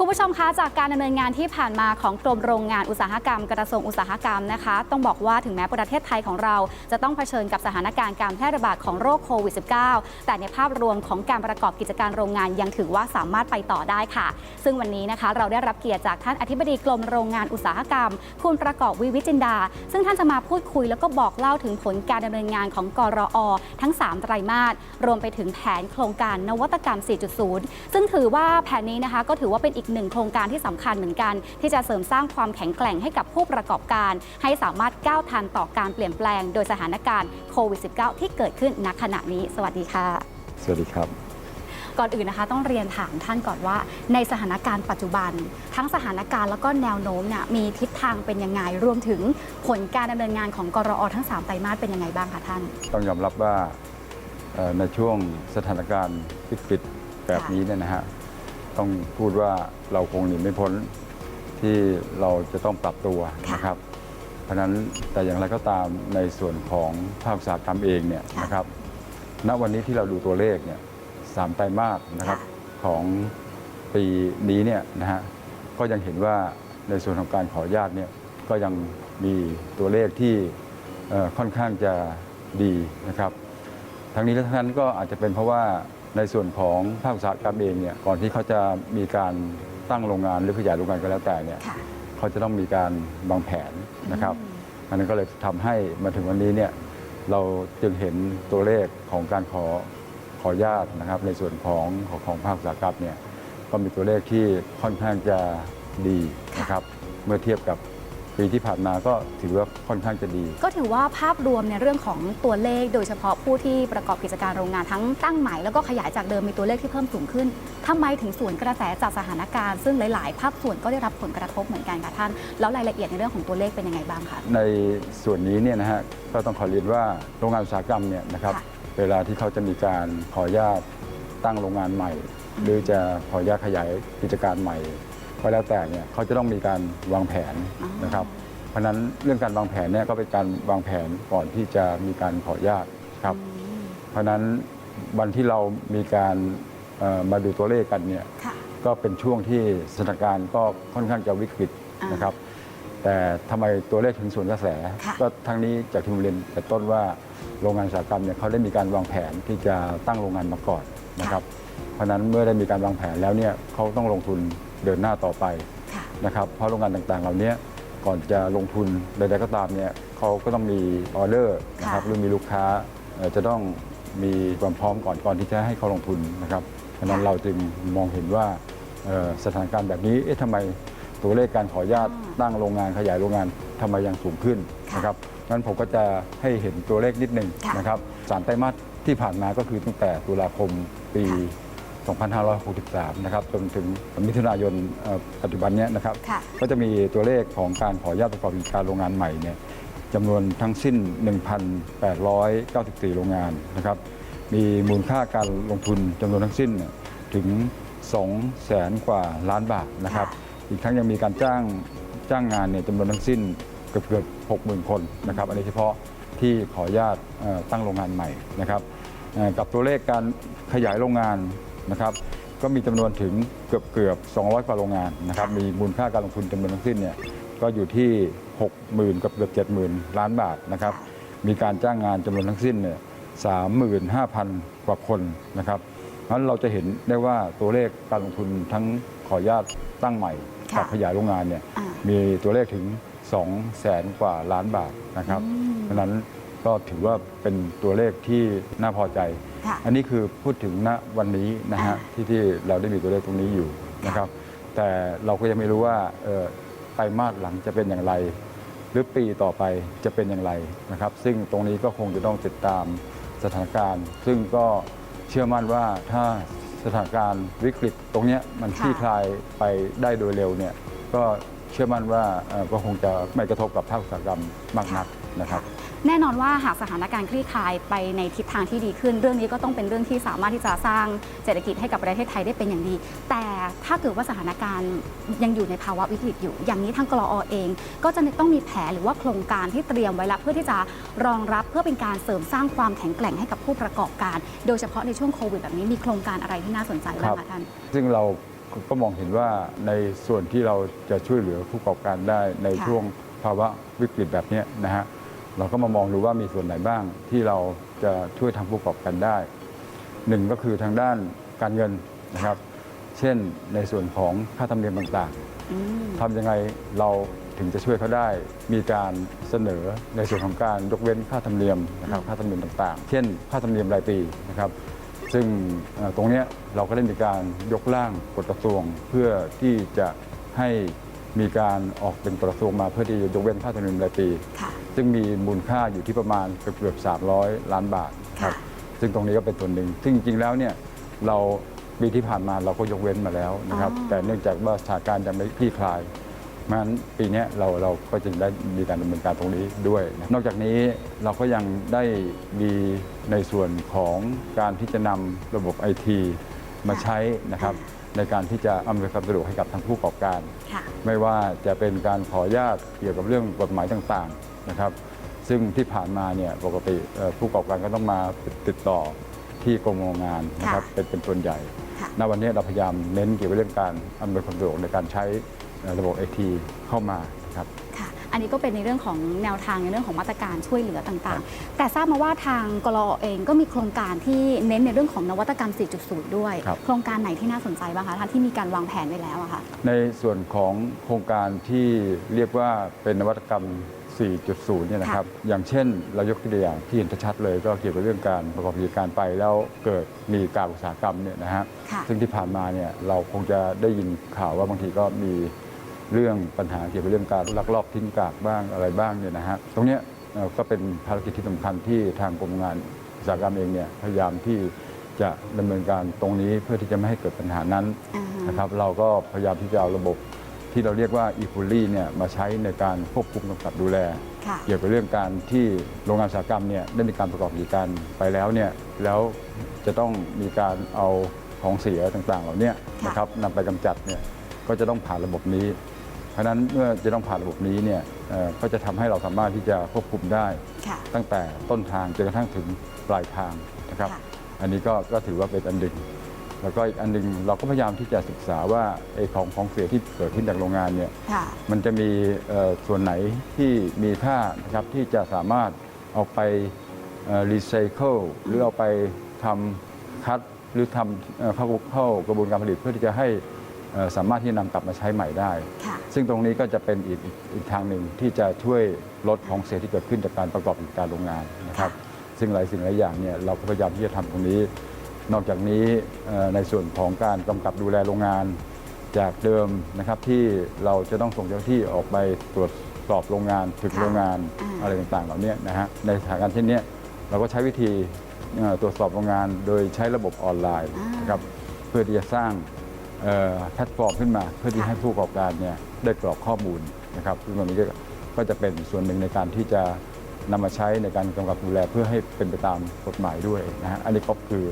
คุณผู้ชมคะจากการดำเนินงานที่ผ่านมาของกรมโรงงานอุตสาหกรรมกระทรวงอุตสาหกรรมนะคะ ต้องบอกว่าถึงแม้ประเทศไทยของเรา จะต้องเผชิญกับสถานการณ์การแพร่ระบาดของโรคโควิด -19 แต่ในภาพรวมของการประกอบกิจการโรงงานยังถือว่าสามารถไปต่อได้ค่ะ ซึ่งวันนี้นะคะเราได้รับเกียรติจากท่านอธิบดีกรมโรงงานอุตสาหกรรม คุณประกอบวิวิจินดา ซึ่งท่านจะมาพูดคุยแล้วก็บอกเล่าถึงผลการดำเนินงานของกรอทั้ง 3 ไตรมาสรวมไปถึงแผนโครงการนวัตกรรม 4.0 ซึ่งถือว่าแผนนี้นะคะก็ถือว่าเป็นอีกหนึ่งโครงการที่สำคัญเหมือนกัน ที่จะเสริมสร้างความแข็งแกร่งให้กับผู้ประกอบการ ให้สามารถก้าวทันต่อการเปลี่ยนแปลง โดยสถานการณ์โควิด -19 ที่เกิดขึ้นณขณะนี้ สวัสดีค่ะ สวัสดีครับ ก่อนอื่นนะคะ ต้องเรียนถามท่านก่อนว่า ในสถานการณ์ปัจจุบัน ทั้งสถานการณ์แล้วก็แนวโน้มเนี่ยมีทิศทางเป็นยังไงรวมถึงผลการดำเนินงานของกรอทั้ง 3 ไตรมาสเป็นยังไงบ้างคะท่าน ต้องยอมรับว่าเอ่อในช่วงสถานการณ์วิกฤตแบบนี้เนี่ยนะฮะ ต้องพูดว่าเราคงหนีไม่พ้นที่เราจะต้องปรับตัวค่ะนะครับ เพราะฉะนั้นแต่อย่างไรก็ตามในส่วนของภาคอุตสาหกรรมเองเนี่ยค่ะนะครับ ณวันนี้ที่เราดูตัวเลขเนี่ยสามไตรมาสนะครับค่ะของปีนี้เนี่ยนะฮะก็ยังเห็นว่าในส่วนของการขออนุญาตเนี่ยก็ยังมีตัวเลขที่เอ่อค่อนข้างจะดีนะครับ ทั้งนี้และทั้งนั้นก็อาจจะเป็นเพราะว่า ในส่วนของภาคอุตสาหกรรมเองเนี่ยก่อนที่เขาจะมีการตั้งโรงงานหรือขยายโรงงานก็แล้วแต่เนี่ยค่ะ เขาจะต้องมีการวางแผนนะครับอืมอันนั้นก็เลยทำให้มาถึงวันนี้เนี่ยเราจึงเห็นตัวเลขของการขอขออนุญาตนะครับ ในส่วนของของของภาคอุตสาหกรรมเนี่ยก็มีตัวเลขที่ค่อนข้างจะดีนะครับ เมื่อเทียบกับ ปีที่ผ่านมาก็ถือว่าค่อนข้างจะดี ก็ถือว่าภาพรวมในเรื่องของตัวเลข โดยเฉพาะผู้ที่ประกอบกิจการโรงงานทั้งตั้งใหม่แล้วก็ขยายจากเดิมมีตัวเลขที่เพิ่มสูงขึ้นทำไมถึงส่วนกระแสจากสถานการณ์ ซึ่งหลาย ๆ ภาคส่วนก็ได้รับผลกระทบเหมือนกันค่ะท่าน แล้วรายละเอียดในเรื่องของตัวเลขเป็นยังไงบ้างคะในส่วนนี้เนี่ยนะฮะก็ต้องขอเรียนว่าโรงงานอุตสาหกรรมเนี่ยนะครับค่ะเวลาที่เขาจะมีการขออนุญาตตั้งโรงงานใหม่ หรือจะขออนุญาตขยายกิจการใหม่ ก็แล้วแต่เนี่ยเขาจะต้องมีการวางแผนอ๋อนะครับ เพราะฉะนั้นเรื่องการวางแผนเนี่ยก็เป็นการวางแผนก่อนที่จะมีการขออนุญาตครับอืมเพราะฉะนั้นวันที่เรามีการเอ่อมาดูตัวเลขกันเนี่ยค่ะก็เป็นช่วงที่สถานการณ์ก็ค่อนข้างจะวิกฤตอ่านนะครับ แต่ทำไมตัวเลขถึงส่วนกระแสค่ะก็ทั้งนี้จากที่ผมเรียนแต่ต้นว่าโรงงานอุตสาหกรรมเนี่ยเขาได้มีการวางแผนที่จะตั้งโรงงานมาก่อนนะครับ เพราะฉะนั้นเมื่อได้มีการวางแผนแล้วเนี่ยเขาต้องลงทุน เดินหน้าต่อไปค่ะนะครับเพราะโรงงานต่างๆ เหล่านี้ก่อนจะลงทุนใดๆก็ตามเนี่ยเขาก็ต้องมีออเดอร์นะครับค่ะหรือมีลูกค้าเอ่อจะต้องมีความพร้อมก่อนก่อนที่จะให้เขาลงทุนนะครับเพราะฉะนั้นเราจึงมองเห็นว่าเอ่อสถานการณ์แบบนี้เอ๊ะทำไมตัวเลขการขออนุญาตอ่าตั้งโรงงานขยายโรงงานทำไมยังสูงขึ้นค่ะนะครับงั้นผมก็จะให้เห็นตัวเลขนิดหนึ่งค่ะนะครับสามไตรมาสที่ผ่านมาก็คือตั้งแต่ตุลาคมปี 2563 นะครับจนถึงมิถุนายนเอ่อปัจจุบันเนี้ยนะครับค่ะก็จะมีตัวเลขของการขออนุญาตประกอบกิจการโรงงานใหม่เนี่ยจำนวนทั้งสิ้น 1,894 โรงงานนะครับ มีมูลค่าการลงทุนจำนวนทั้งสิ้นเนี่ยถึง 2 แสนกว่าล้านบาทนะครับ อีกทั้งยังมีการจ้างจ้างงานเนี่ยจำนวนทั้งสิ้นเกือบเกือบ60,000 คนนะครับ อันนี้เฉพาะที่ขออนุญาตเอ่อตั้งโรงงานใหม่นะครับเอ่อกับตัวเลขการขยายโรงงาน นะครับก็มีจำนวนถึงเกือบเกือบ200 กว่าโรงงานนะครับมีมูลค่าการลงทุนจำนวนทั้งสิ้นเนี่ยก็อยู่ที่ 60,000 กับเกือบ 70,000 ล้านบาทนะครับมีการจ้างงานจำนวนทั้งสิ้นเนี่ย35,000 กว่าคนนะครับเพราะฉะนั้นเราจะเห็นได้ว่าตัวเลขการลงทุนทั้งขออนุญาตตั้งใหม่ค่ะกับขยายโรงงานเนี่ยอ่ามีตัวเลขถึง 2 แสนกว่าล้านบาทนะครับอืมเพราะฉะนั้นก็ถือว่าเป็นตัวเลขที่น่าพอใจ ค่ะอันนี้คือพูดถึงณวันนี้นะฮะอ่าที่ที่เราได้มีตัวเลขตรงนี้อยู่นะครับ แต่เราก็ยังไม่รู้ว่าเอ่อไตรมาสหลังจะเป็นอย่างไร หรือปีต่อไปจะเป็นอย่างไรนะครับ ซึ่งตรงนี้ก็คงจะต้องติดตามสถานการณ์ ซึ่งก็เชื่อมั่นว่าถ้าสถานการณ์วิกฤตตรงเนี้ยมันค่ะคลี่คลายไปได้โดยเร็วเนี่ยก็เชื่อมั่นว่าเอ่อก็คงจะไม่กระทบกับภาคอุตสาหกรรมมากนักนะครับ แน่นอนว่าหากสถานการณ์คลี่คลายไปในทิศทางที่ดีขึ้น เรื่องนี้ก็ต้องเป็นเรื่องที่สามารถที่จะสร้างเศรษฐกิจให้กับประเทศไทยได้เป็นอย่างดี แต่ถ้าเกิดว่าสถานการณ์ยังอยู่ในภาวะวิกฤตอยู่ อย่างนี้ทางกรอเอง ก็จะต้องมีแผนหรือว่าโครงการที่เตรียมไว้แล้วเพื่อที่จะรองรับเพื่อเป็นการเสริมสร้างความแข็งแกร่งให้กับผู้ประกอบการ โดยเฉพาะในช่วงโควิดแบบนี้มีโครงการอะไรที่น่าสนใจบ้างคะท่านซึ่งเราก็มองเห็นว่าในส่วนที่เราจะช่วยเหลือผู้ประกอบการได้ในช่วงภาวะวิกฤตแบบนี้นะฮะ เราก็มามองดูว่ามีส่วนไหนบ้างที่เราจะช่วยทางผู้ประกอบการได้หนึ่งก็คือทางด้านการเงินนะครับ เช่นในส่วนของค่าธรรมเนียมต่างๆอืมทำยังไงเราถึงจะช่วยเขาได้ มีการเสนอในส่วนของการยกเว้นค่าธรรมเนียมนะครับค่าธรรมเนียมต่างๆ เช่น ค่าธรรมเนียมรายปีนะครับซึ่งเอ่อตรงเนี้ยเราก็ได้มีการยกร่างกฎกระทรวงเพื่อที่จะให้ มีการออกเป็นกฎกระทรวงมาเพื่อที่จะยกเว้นค่าธรรมเนียมรายปี ค่ะ ซึ่งมีมูลค่าอยู่ที่ประมาณเกือบๆ300 ล้านบาทครับค่ะซึ่งตรงนี้ก็เป็นส่วนหนึ่ง ซึ่งจริงๆแล้วเนี่ยเราปีที่ผ่านมาเราก็ยกเว้นมาแล้วนะครับ อ๋อ แต่เนื่องจากว่าสถานการณ์ยังไม่คลี่คลายเพราะฉะนั้นปีเนี้ยเราเราก็จึงได้มีการดำเนินการตรงนี้ด้วยนะนอกจากนี้เราก็ยังได้มีในส่วนของการที่จะนำระบบไอที มาใช้นะครับในการที่จะอำนวยความสะดวกให้กับทางผู้ประกอบการ ค่ะ ไม่ว่าจะเป็นการขออนุญาตเกี่ยวกับเรื่องกฎหมายต่างๆนะครับ ซึ่งที่ผ่านมาเนี่ยปกติเอ่อผู้ประกอบการก็ต้องมาติดต่อที่กรมโรงงานนะครับค่ะเป็นเป็นส่วนใหญ่ ค่ะ ณวันนี้เราพยายามเน้นเกี่ยวกับเรื่องการอำนวยความสะดวกในการใช้เอ่อระบบไอทีเข้ามานะครับ ค่ะ อันนี้ก็เป็นในเรื่องของแนวทางในเรื่องของมาตรการช่วยเหลือต่างๆ แต่ทราบมาว่าทางกรอเองก็มีโครงการที่เน้นในเรื่องของนวัตกรรม 4.0 ด้วยครับโครงการไหนที่น่าสนใจบ้างคะท่านที่มีการวางแผนไว้แล้วอะค่ะในส่วนของโครงการที่เรียกว่าเป็นนวัตกรรม 4.0 เนี่ยนะครับ อย่างเช่นเรายกตัวอย่างที่เห็นชัดๆเลยก็เกี่ยวกับเรื่องการประกอบกิจการไปแล้วเกิดมีการอุตสาหกรรมเนี่ยนะฮะค่ะซึ่งที่ผ่านมาเนี่ยเราคงจะได้ยินข่าวว่าบางทีก็มี เรื่องปัญหาเกี่ยวกับเรื่องการลักลอบทิ้งกากบ้างอะไรบ้างเนี่ยนะฮะตรงเนี้ยเอ่อก็เป็นภารกิจที่สำคัญที่ทางกรมงานอุตสาหกรรมเองเนี่ยพยายามที่จะดำเนินการตรงนี้เพื่อที่จะไม่ให้เกิดปัญหานั้นอ่าฮะนะครับเราก็พยายามที่จะเอาระบบที่เราเรียกว่า e f u l l y เนี่ยมาใช้ในการควบคุมกำกับดูแลค่ะเกี่ยวกับเรื่องการที่โรงงานอุตสาหกรรมเนี่ยได้มีการประกอบกิจการไปแล้วเนี่ยแล้วจะต้องมีการเอาของเสียต่างๆ เหล่าเนี้ค่ะนะครับนำไปกำจัดเนี่ยก็จะต้องผ่านระบบนี้เพ ราะฉะนั้นเมื่อจะต้องผ่านระบบนี้เนี่ยเอ่อก็จะทำให้เราสามารถที่จะควบคุมได้ค่ะตั้งแต่ต้นทางจนกระทั่งถึงปลายทางนะครับค่ะอันนี้ก็ก็ถือว่าเป็นอันหนึ่งแล้วก็อีกอันหนึ่งเราก็พยายามที่จะศึกษาว่าไอ้ของของเสียที่เกิดขึ้นจากโรงงานเนี่ยค่ะมันจะมีเอ่อส่วนไหนที่มีค่านะครับที่จะสามารถเอาไปรีไซเคิลหรือเอาไปทำคัดหรือทำเอ่อเข้าเข้ากระบวนการผลิตเพื่อที่จะให้เอ่อ สามารถที่จะนำกลับมาใช้ใหม่ได้ค่ะซึ่งตรงนี้ก็จะเป็นอีกอีกอีกทางหนึ่งที่จะช่วยลดของเสียที่เกิดขึ้นจากการประกอบกิจการโรงงานนะครับ ซึ่งหลายสิ่งหลายอย่างเนี่ยเราก็พยายามที่จะทำตรงนี้ นอกจากนี้เอ่อในส่วนของการกำกับดูแลโรงงาน จากเดิมนะครับที่เราจะต้องส่งเจ้าหน้าที่ออกไปตรวจสอบโรงงานถึงค่ะโรงงานอ่าอะไรต่างๆเหล่านี้นะฮะในสถานการณ์เช่นเนี้ยเราก็ใช้วิธีเอ่อตรวจสอบโรงงานโดยใช้ระบบออนไลน์อ่านนะครับเพื่อที่จะสร้างเอ่อ แพลตฟอร์มขึ้นมา เพื่อที่ให้ผู้ประกอบการเนี่ยได้กรอกข้อมูลนะครับซึ่งตรงนี้ก็จะเป็นส่วนหนึ่งในการที่จะนำมาใช้ในการกำกับดูแลเพื่อให้เป็นไปตามกฎหมายด้วยนะฮะอันนี้ก็คือ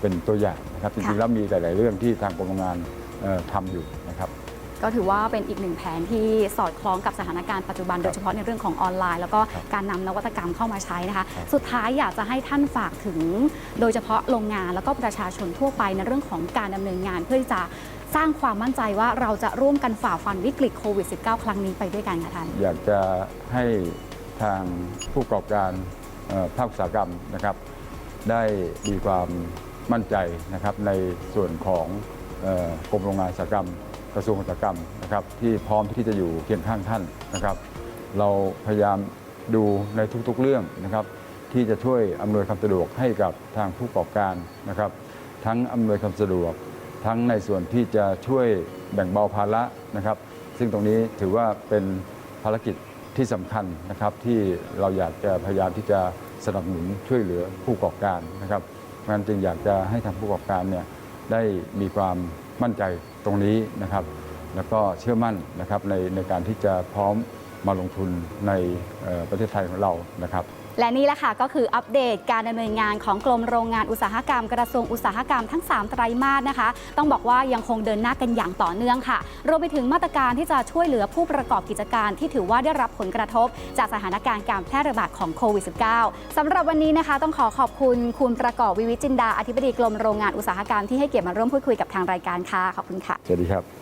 เป็นตัวอย่างนะครับจริงๆแล้วมีหลาย ๆ เรื่องที่ทางกรมงานทำอยู่นะครับ ก็ถือว่าเป็นอีกหนึ่งแผนที่สอดคล้องกับสถานการณ์ปัจจุบันโดยเฉพาะในเรื่องของออนไลน์ แล้วก็ครับการนำนวัตกรรมเข้ามาใช้นะคะครับสุดท้ายอยากจะให้ท่านฝากถึง โดยเฉพาะโรงงานแล้วก็ประชาชนทั่วไปในเรื่องของการดำเนินงานเพื่อที่จะสร้างความมั่นใจว่าเราจะร่วมกันฝ่าฟันวิกฤตโควิด -19 ครั้งนี้ไปด้วยกันค่ะท่าน อยากจะให้ทางผู้ประกอบการเอ่อภาคอุตสาหกรรมนะครับ ได้มีความมั่นใจนะครับในส่วนของเอ่อกรมโรงงานอุตสาหกรรม กระทรวงอุตสาหกรรมนะครับที่พร้อมที่จะอยู่เคียงข้างท่านนะครับ เราพยายามดูในทุกๆเรื่องนะครับ ที่จะช่วยอำนวยความสะดวกให้กับทางผู้ประกอบการนะครับ ทั้งอำนวยความสะดวก ทั้งในส่วนที่จะช่วยแบ่งเบาภาระนะครับ ซึ่งตรงนี้ถือว่าเป็นภารกิจที่สำคัญนะครับที่เราอยากจะพยายามที่จะสนับสนุนช่วยเหลือผู้ประกอบการนะครับเพราะฉะนั้นจึงอยากจะให้ทางผู้ประกอบการเนี่ยได้มีความ มั่นใจตรงนี้นะครับ แล้วก็เชื่อมั่นนะครับในในการที่จะพร้อมมาลงทุนในประเทศไทยของเรานะครับ และนี่แหละค่ะก็คืออัปเดตการดำเนินงานของกรมโรงงานอุตสาหกรรมกระทรวงอุตสาหกรรมทั้ง 3 ไตรมาสนะคะ ต้องบอกว่ายังคงเดินหน้ากันอย่างต่อเนื่องค่ะ รวมไปถึงมาตรการที่จะช่วยเหลือผู้ประกอบกิจการที่ถือว่าได้รับผลกระทบ จากสถานการณ์การแพร่ระบาดของโควิด -19 สำหรับวันนี้นะคะ ต้องขอขอบคุณคุณประกอบวิวิจินดาอธิบดีกรมโรงงานอุตสาหกรรมที่ให้เกียรติมาร่วมพูดคุยกับทางรายการค่ะขอบคุณค่ะสวัสดีครับ